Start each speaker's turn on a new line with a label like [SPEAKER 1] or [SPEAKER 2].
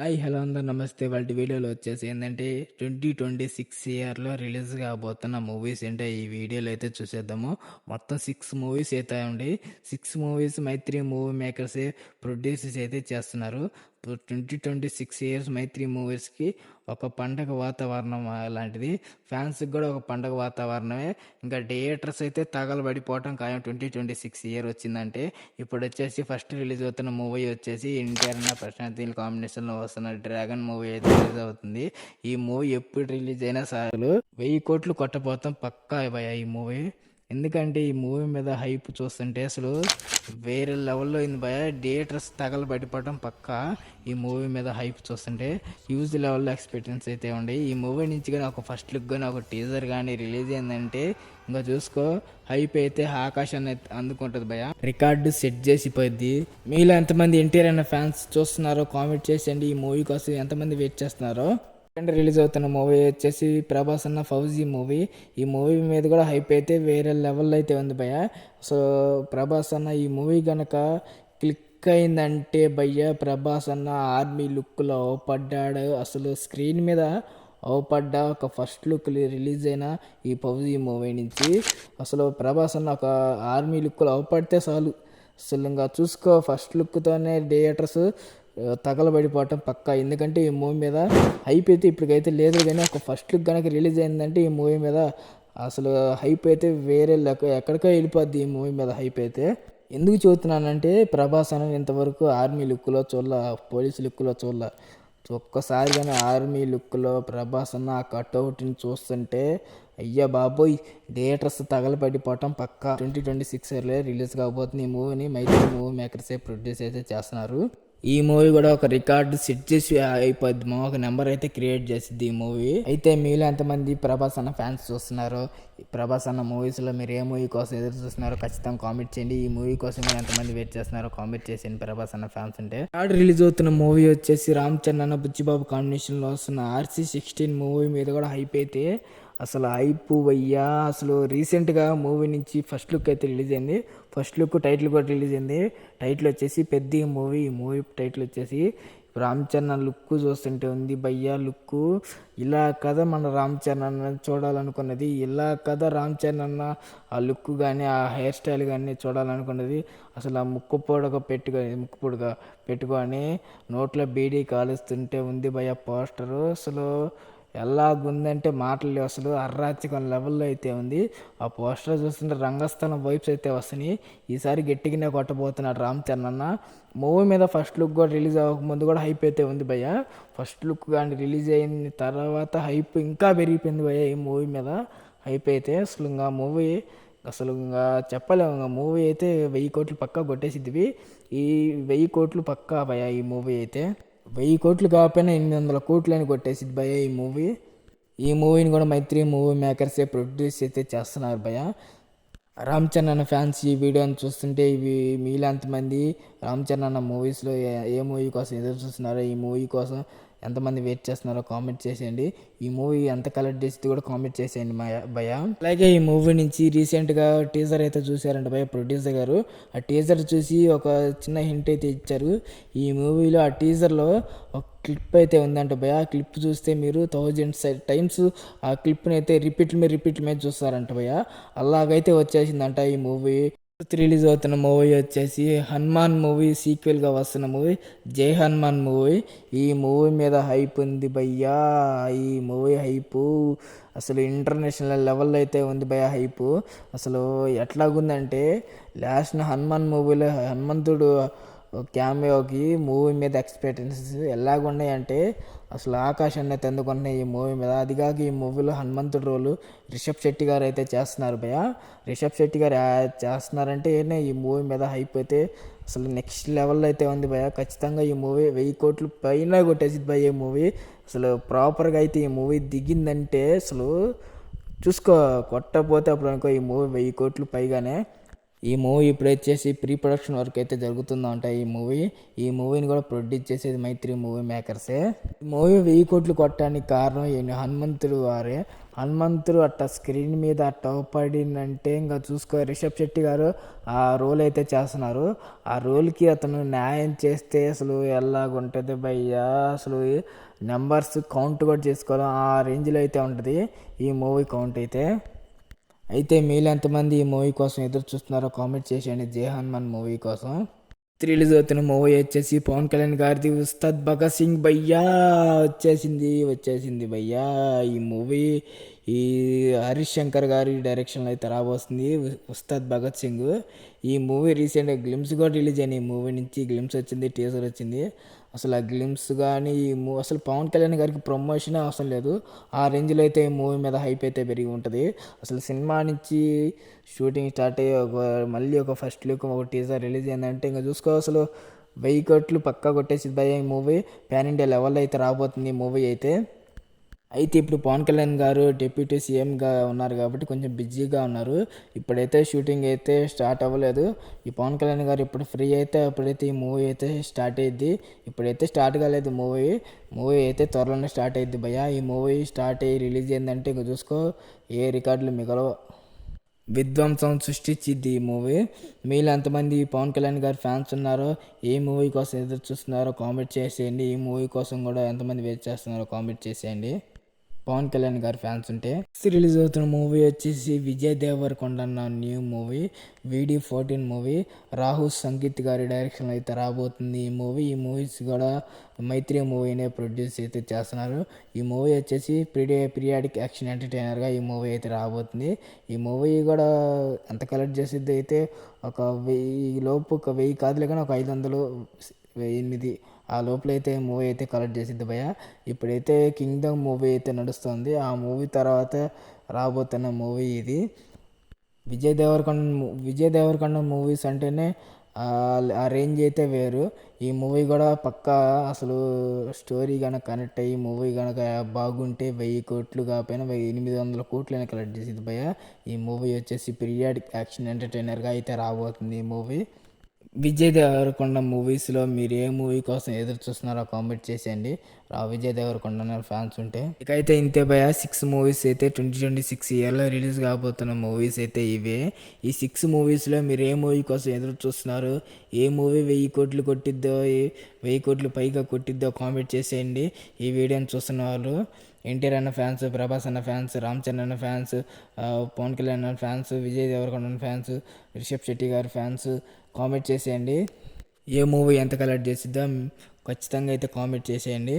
[SPEAKER 1] Hi hello అందరూ. నమస్తే. వాళ్ళ వీడియోలో వచ్చేసి ఏంటంటే ట్వంటీ ట్వంటీ సిక్స్ ఇయర్లో రిలీజ్ కాబోతున్న మూవీస్ ఏంటో ఈ వీడియోలో అయితే చూసేద్దాము. మొత్తం సిక్స్ మూవీస్ అయితే ఉండి సిక్స్ మూవీస్ మైత్రి మూవీ మేకర్సే ప్రొడ్యూసర్స్ అయితే చేస్తున్నారు. Twenty twenty six years Mythri మూవీస్కి ఒక పండగ వాతావరణం లాంటిది. ఫ్యాన్స్కి కూడా ఒక పండగ వాతావరణమే. ఇంకా థియేటర్స్ అయితే తగలబడిపోవటం ఖాయం. ట్వంటీ ట్వంటీ సిక్స్ ఇయర్ వచ్చిందంటే ఇప్పుడు వచ్చేసి ఫస్ట్ రిలీజ్ అవుతున్న మూవీ వచ్చేసి ఎన్టీఆర్ ప్రశాంత్ నీల్ కాంబినేషన్లో వస్తున్న డ్రాగన్ మూవీ అయితే రిలీజ్ అవుతుంది. ఈ మూవీ ఎప్పుడు రిలీజ్ అయినా సార్లు వెయ్యి కోట్లు కొట్టపోతాం పక్కా ఈ మూవీ. ఎందుకంటే ఈ మూవీ మీద హైప్ చూస్తుంటే అసలు వేరే లెవెల్లో అయింది భయ థియేటర్స్ తగలబడిపోవడం పక్క. ఈ మూవీ మీద హైప్ చూస్తుంటే హ్యూజ్ లెవెల్లో ఎక్స్పెక్టెన్స్ అయితే ఉండే. ఈ మూవీ నుంచి కానీ ఒక ఫస్ట్ లుక్ కానీ ఒక టీజర్ కానీ రిలీజ్ అయిందంటే ఇంకా చూసుకో. హైప్ అయితే ఆకాశాన్ని ఎత్- అందుకుంటుంది భయ రికార్డు సెట్ చేసిపోద్ది మీలో ఎంతమంది ఎన్టీఆర్ అనే ఫ్యాన్స్ చూస్తున్నారో కామెంట్ చేసేయండి. ఈ మూవీ కోసం ఎంతమంది వెయిట్ చేస్తున్నారో. సెకండ్ రిలీజ్ అవుతున్న మూవీ వచ్చేసి ప్రభాస్ అన్న ఫౌజీ మూవీ. ఈ మూవీ మీద కూడా హైప్ అయితే వేరే లెవెల్లో అయితే ఉంది భయ సో ప్రభాస్ అన్న ఈ మూవీ కనుక క్లిక్ అయిందంటే భయ్య ప్రభాస్ అన్న ఆర్మీ లుక్లో పడ్డాడు. అసలు స్క్రీన్ మీద అవపడ్డ ఒక ఫస్ట్ లుక్ రిలీజ్ అయిన ఈ పౌజీ మూవీ నుంచి. అసలు ప్రభాస్ అన్న ఒక ఆర్మీ లుక్లో అవపడితే చాలు. అసలు ఇంకా చూసుకో ఫస్ట్ లుక్తోనే థియేటర్స్ తగలబడిపోవటం పక్క. ఎందుకంటే ఈ మూవీ మీద హైప్ అయితే ఇప్పటికైతే లేదు కానీ ఒక ఫస్ట్ లుక్ కనుక రిలీజ్ అయిందంటే ఈ మూవీ మీద అసలు హైప్ అయితే వేరే లెక్క ఎక్కడికో వెళ్ళిపోద్ది ఈ మూవీ మీద హైప్ అయితే. ఎందుకు చూస్తున్నానంటే ప్రభాస్ అనేది ఇంతవరకు ఆర్మీ లుక్లో చూడాల పోలీస్ లుక్లో చూడాల. ఒక్కసారి కానీ ఆర్మీ లుక్లో ప్రభాస్ అన్న ఆ కట్అవుట్ని చూస్తుంటే అయ్యా బాబోయ్ థియేటర్స్ తగలపడిపోవటం పక్క. ట్వంటీ ట్వంటీ సిక్స్ ఇయర్లో రిలీజ్ కాబోతుంది ఈ మూవీని. మైత్రి మూవీ మేకర్సే ప్రొడ్యూస్ అయితే చేస్తున్నారు. ఈ మూవీ కూడా ఒక రికార్డు సెట్ చేసి అయిపోద్ది. మా ఒక నెంబర్ అయితే క్రియేట్ చేసింది ఈ మూవీ. అయితే మీలో ఎంతమంది ప్రభాస్ అన్న ఫ్యాన్స్ చూస్తున్నారో ప్రభాస్ అన్న మూవీస్లో మీరు ఏ మూవీ కోసం ఎదురు చూస్తున్నారో ఖచ్చితంగా కామెంట్ చేయండి. ఈ మూవీ కోసం మీరు ఎంతమంది వెయిట్ చేస్తున్నారో కామెంట్ చేసేయండి ప్రభాస్ అన్న ఫ్యాన్స్ ఉంటే. థర్డ్ రిలీజ్ అవుతున్న మూవీ వచ్చేసి రామ్ చరణ్ అన్న బుచ్చిబాబు కాంబినేషన్లో వస్తున్న ఆర్సీ సిక్స్టీన్ మూవీ మీద కూడా హైప్ అయితే అసలు అయిపోవయ్యా అసలు రీసెంట్గా మూవీ నుంచి ఫస్ట్ లుక్ అయితే రిలీజ్ అయింది. ఫస్ట్ లుక్ టైటిల్ కూడా రిలీజ్ అయింది. టైటిల్ వచ్చేసి పెద్ద మూవీ ఈ మూవీ టైటిల్ వచ్చేసి రామ్ చరణ్ లుక్ చూస్తుంటే ఉంది భయ్యా లుక్ ఇలా కదా మన రామ్ చరణ్ అన్న చూడాలనుకున్నది. ఇలా కదా రామ్ చరణ్ అన్న ఆ లుక్ కానీ ఆ హెయిర్ స్టైల్ కానీ చూడాలనుకున్నది. అసలు ఆ ముక్కు పొడక పెట్టుకొని ముక్కు పొడక పెట్టుకొని నోట్లో బీడీ కాలుస్తుంటే ఉంది భయ్యా పోస్టరు. అసలు ఎలాగుందంటే మాటలు లేవు అసలు అర్రాచకం లెవెల్లో అయితే ఉంది. ఆ పోస్టర్ చూస్తుంటే రంగస్థలం వైబ్స్ అయితే వస్తున్నాయి. ఈసారి గట్టిగానే కొట్టబోతున్నాడు రామ్ చరణ్ అన్న. మూవీ మీద ఫస్ట్ లుక్ కూడా రిలీజ్ అవ్వకముందు కూడా హైప్ అయితే ఉంది భయ్య. ఫస్ట్ లుక్ కానీ రిలీజ్ అయిన తర్వాత హైప్ ఇంకా పెరిగిపోయింది భయ్య ఈ మూవీ మీద. హైప్ అయితే అసలు ఇంకా మూవీ అసలు ఇంకా చెప్పలేము. ఇంకా మూవీ అయితే వెయ్యి కోట్లు పక్కా కొట్టేసిద్ది. ఈ వెయ్యి కోట్లు పక్కా భయ ఈ మూవీ అయితే. వెయ్యి కోట్లు కాకపోయినా ఎనిమిది వందల కోట్లు అని కొట్టేసిద్ది భయ ఈ మూవీ. ఈ మూవీని కూడా మైత్రి మూవీ మేకర్సే ప్రొడ్యూస్ అయితే చేస్తున్నారు భయ. రామ్ చరణ్ అన్న ఫ్యాన్స్ ఈ వీడియోని చూస్తుంటే ఇవి మీలాంతమంది రామ్ చరణ్ అన్న మూవీస్లో ఏ ఏ మూవీ కోసం ఎదురు చూస్తున్నారో ఈ మూవీ కోసం ఎంతమంది వెయిట్ చేస్తున్నారో కామెంట్ చేసేయండి. ఈ మూవీ ఎంత కలెక్ట్ చేసి కూడా కామెంట్ చేసేయండి మా భయ అలాగే ఈ మూవీ నుంచి రీసెంట్గా టీజర్ అయితే చూశారంట భయ ప్రొడ్యూసర్ గారు. ఆ టీజర్ చూసి ఒక చిన్న హింట్ అయితే ఇచ్చారు. ఈ మూవీలో ఆ టీజర్లో ఒక క్లిప్ అయితే ఉందంట భయ ఆ క్లిప్ చూస్తే మీరు థౌజండ్ టైమ్స్ ఆ క్లిప్ని అయితే రిపీట్ మీద రిపీట్ మీద చూస్తారంట భయ అలాగైతే వచ్చేసిందంట ఈ మూవీ. రిలీజ్ అవుతున్న మూవీ వచ్చేసి హనుమాన్ మూవీ సీక్వెల్గా వస్తున్న మూవీ జై హనుమాన్ మూవీ. ఈ మూవీ మీద హైప్ ఉంది భయ్యా. ఈ మూవీ హైపు అసలు ఇంటర్నేషనల్ లెవెల్లో అయితే ఉంది భయ హైపు అసలు ఎట్లాగుందంటే లాస్ట్ హనుమాన్ మూవీలో హనుమంతుడు క్యామియోకి మూవీ మీద ఎక్స్పెక్టెన్సెస్ ఎలాగున్నాయంటే అసలు ఆకాశాన్ని అయితే ఎందుకున్నాయి ఈ మూవీ మీద అదిగాక ఈ మూవీలో హనుమంతుడు రోలు రిషబ్ శెట్టి గారు అయితే చేస్తున్నారు భయ రిషబ్ శెట్టి గారు చేస్తున్నారంటే ఈ మూవీ మీద హైప్ అయితే అసలు నెక్స్ట్ లెవెల్లో అయితే ఉంది భయ ఖచ్చితంగా ఈ మూవీ వెయ్యి కోట్లు పైన కొట్టేసింది భయ ఈ మూవీ. అసలు ప్రాపర్గా అయితే ఈ మూవీ దిగిందంటే అసలు చూసుకో కొట్టపోతే అప్పుడు అనుకో ఈ మూవీ వెయ్యి కోట్లు పైగానే ఈ మూవీ ఇప్పుడు వచ్చేసి ప్రీ ప్రొడక్షన్ వర్క్ అయితే జరుగుతుందంట ఈ మూవీ. ఈ మూవీని కూడా ప్రొడ్యూస్ చేసేది మైత్రి మూవీ మేకర్సే. ఈ మూవీ వెయ్యి కోట్లు కొట్టడానికి కారణం ఈయన హనుమంతుడు వారే. హనుమంతుడు అట్ట స్క్రీన్ మీద అట్ట పడిందంటే ఇంకా చూసుకో రిషబ్ శెట్టి గారు ఆ రోల్ అయితే చేస్తున్నారు. ఆ రోల్కి అతను న్యాయం చేస్తే అసలు ఎలాగుంటుంది భయ్యా? అసలు నెంబర్స్ కౌంట్ కూడా చేసుకోవాలి? ఆ రేంజ్లో అయితే ఉంటుంది ఈ మూవీ కౌంట్ అయితే. అయితే మీలో ఎంతమంది ఈ మూవీ కోసం ఎదురు చూస్తున్నారో కామెంట్ చేసేయండి. జై మూవీ కోసం. రిలీజ్ అవుతున్న మూవీ వచ్చేసి పవన్ కళ్యాణ్ గారిది ఉస్తాద్ భగత్ సింగ్ భయ్యా వచ్చేసింది వచ్చేసింది భయ్యా. ఈ మూవీ ఈ హరీష్ శంకర్ గారి డైరెక్షన్లో అయితే రాబోతుంది ఉస్తాద్ భగత్ సింగ్. ఈ మూవీ రీసెంట్గా గ్లిమ్స్ కూడా రిలీజ్ అయిన ఈ మూవీ నుంచి గ్లిమ్స్ వచ్చింది టీజర్ వచ్చింది. అసలు ఆ గ్లిమ్స్ కానీ ఈ మూ అసలు పవన్ కళ్యాణ్ గారికి ప్రమోషన్ అవసరం లేదు. ఆ రేంజ్లో అయితే ఈ మూవీ మీద హైప్ అయితే పెరిగి ఉంటుంది. అసలు సినిమా నుంచి షూటింగ్ స్టార్ట్ అయ్యి ఒక మళ్ళీ ఒక ఫస్ట్ లుక్ ఒక టీజర్ రిలీజ్ అయిందంటే ఇంకా చూసుకో. అసలు వెయ్యి కోట్లు పక్కా కొట్టేసి భయ ఈ మూవీ పాన్ ఇండియా లెవెల్లో అయితే రాబోతుంది ఈ మూవీ అయితే. అయితే ఇప్పుడు పవన్ కళ్యాణ్ గారు డిప్యూటీ సీఎంగా ఉన్నారు కాబట్టి కొంచెం బిజీగా ఉన్నారు. ఇప్పుడైతే షూటింగ్ అయితే స్టార్ట్ అవ్వలేదు. ఈ పవన్ కళ్యాణ్ గారు ఇప్పుడు ఫ్రీ అయితే అప్పుడైతే ఈ మూవీ అయితే స్టార్ట్ అయ్యింది ఇప్పుడైతే స్టార్ట్ కాలేదు మూవీ. మూవీ అయితే త్వరలోనే స్టార్ట్ అయ్యింది భయ్యా. ఈ మూవీ స్టార్ట్ అయ్యి రిలీజ్ అయిందంటే ఇంకా చూసుకో ఏ రికార్డులు మిగలవు. విధ్వంసం సృష్టించిద్ది ఈ మూవీ. మీలో ఎంతమంది పవన్ కళ్యాణ్ గారి ఫ్యాన్స్ ఉన్నారో ఏ మూవీ కోసం ఎదురు చూస్తున్నారో కామెంట్ చేసేయండి. ఈ మూవీ కోసం కూడా ఎంతమంది వెయిట్ చేస్తున్నారో కామెంట్ చేసేయండి. పవన్ కళ్యాణ్ గారి ఫ్యాన్స్ ఉంటే రిలీజ్ అవుతున్న మూవీ వచ్చేసి విజయ్ దేవరకొండ అన్న new movie VD fourteen movie Rahul Sangeeth గారి డైరెక్షన్లో అయితే రాబోతుంది ఈ మూవీ ఈ మూవీస్ కూడా మైత్రి మూవీనే ప్రొడ్యూస్ అయితే చేస్తున్నారు. ఈ మూవీ వచ్చేసి ప్రియ పీరియాడిక్ యాక్షన్ ఎంటర్టైనర్గా ఈ మూవీ అయితే రాబోతుంది. ఈ మూవీ కూడా ఎంత కలెక్ట్ చేసేది అయితే ఒక వెయ్యి లోపు ఒక వెయ్యి కాదులే కానీ ఒక ఐదు వందలు ఎనిమిది ఆ లోపల అయితే మూవీ అయితే కలెక్ట్ చేసిద్ది భయ ఇప్పుడైతే కింగ్డమ్ మూవీ అయితే నడుస్తుంది. ఆ మూవీ తర్వాత రాబోతున్న మూవీ ఇది. విజయ్ దేవరకొండ విజయ్ దేవరకొండ మూవీస్ అంటేనే ఆ రేంజ్ అయితే వేరు. ఈ మూవీ కూడా పక్కా అసలు స్టోరీ కనుక కనెక్ట్ అయ్యి మూవీ కనుక బాగుంటే వెయ్యి కోట్లు కాకపోయినా వెయ్యి ఎనిమిది వందల కోట్లైనా కలెక్ట్ చేసింది భయ ఈ మూవీ వచ్చేసి పీరియాడిక్ యాక్షన్ ఎంటర్టైనర్గా అయితే రాబోతుంది ఈ మూవీ. విజయ్ దేవరకొండ మూవీస్లో మీరు ఏ మూవీ కోసం ఎదురు చూస్తున్నారో కామెంట్ చేసేయండి. రా విజయ్ దేవరకొండ ఫ్యాన్స్ ఉంటే. ఇకైతే ఇంతే భయ సిక్స్ మూవీస్ అయితే ట్వంటీ ట్వంటీ సిక్స్ ఇయర్లో రిలీజ్ కాబోతున్న మూవీస్ అయితే ఇవే. ఈ సిక్స్ మూవీస్లో మీరు ఏ మూవీ కోసం ఎదురు చూస్తున్నారు ఏ మూవీ వెయ్యి కోట్లు కొట్టిద్దో వెయ్యి కోట్లు పైగా కొట్టిద్దో కామెంట్ చేసేయండి. ఈ వీడియోని చూస్తున్న వాళ్ళు ఎన్టీఆర్ అన్న ఫ్యాన్స్ ప్రభాస్ అన్న ఫ్యాన్స్ రామ్ చరణ్ అన్న ఫ్యాన్స్ పవన్ కళ్యాణ్ అన్న ఫ్యాన్స్ విజయ్ దేవరకొండ ఫ్యాన్స్ రిషబ్ శెట్టి గారి ఫ్యాన్స్ కామెంట్ చేసేయండి. ఏ మూవీ ఎంత కలెక్ట్ చేసిద్దాం ఖచ్చితంగా అయితే కామెంట్ చేసేయండి.